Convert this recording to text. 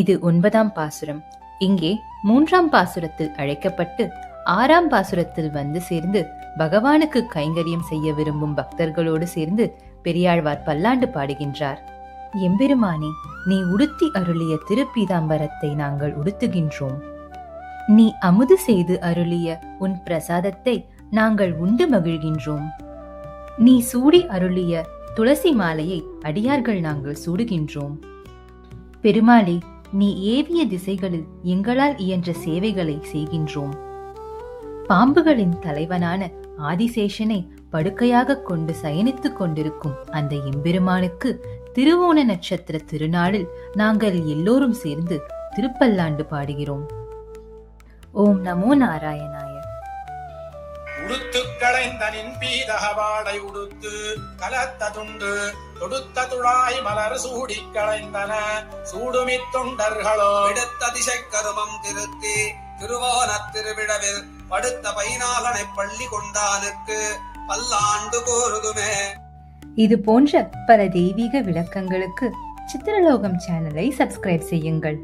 இது ஒன்பதாம் பாசுரம். இங்கே மூன்றாம் பாசுரத்தில் அழைக்கப்பட்டு ஆறாம் பாசுரத்தில் வந்து சேர்ந்து பகவானுக்கு கைங்கரியம் செய்ய விரும்பும் பக்தர்களோடு சேர்ந்து பெரியாழ்வார் பல்லாண்டு பாடுகின்றார். எம்பெருமானே நீ உடுத்தி அருளிய திருப்பீதாம்பரத்தை நாங்கள் உடுத்துகின்றோம். நீ அமுது செய்து அருளிய உன் பிரசாதத்தை நாங்கள் உண்டு மகிழ்கின்றோம். நீ சூடி அருளிய துளசி மாலையை அடியார்கள் நாங்கள் சூடுகின்றோம். பெருமாளே நீ ஏவிய திசைகளில் எங்களால் இயன்ற சேவைகளை செய்கின்றோம். பாம்புகளின் தலைவனான ஆதிசேஷனை படுக்கையாக கொண்டு சயனித்துக் கொண்டிருக்கும் அந்த எம்பெருமானுக்கு திருவோண நட்சத்திர திருநாளில் நாங்கள் எல்லோரும் சேர்ந்து திருப்பல்லாண்டு பாடுகிறோம். ஓம் நமோ நாராயணா. உடுத்து களைந்தனின் பீதகவாடை உடுத்து கலத்த துண்டு தொடுத்த துழாய் மலர் சூடி களைந்தன. சூடுமி தொண்டர்களோ எடுத்த திசை கருமம் திருத்தி திருவோணத் திருவிழவில் படுத்த பைனாகனை பள்ளி கொண்டானுக்கு பல்லாண்டு கோருதுமே இது போன்ற பல தெய்வீக விளக்கங்களுக்கு சித்திரலோகம் சேனலை சப்ஸ்கிரைப் செய்யுங்கள்.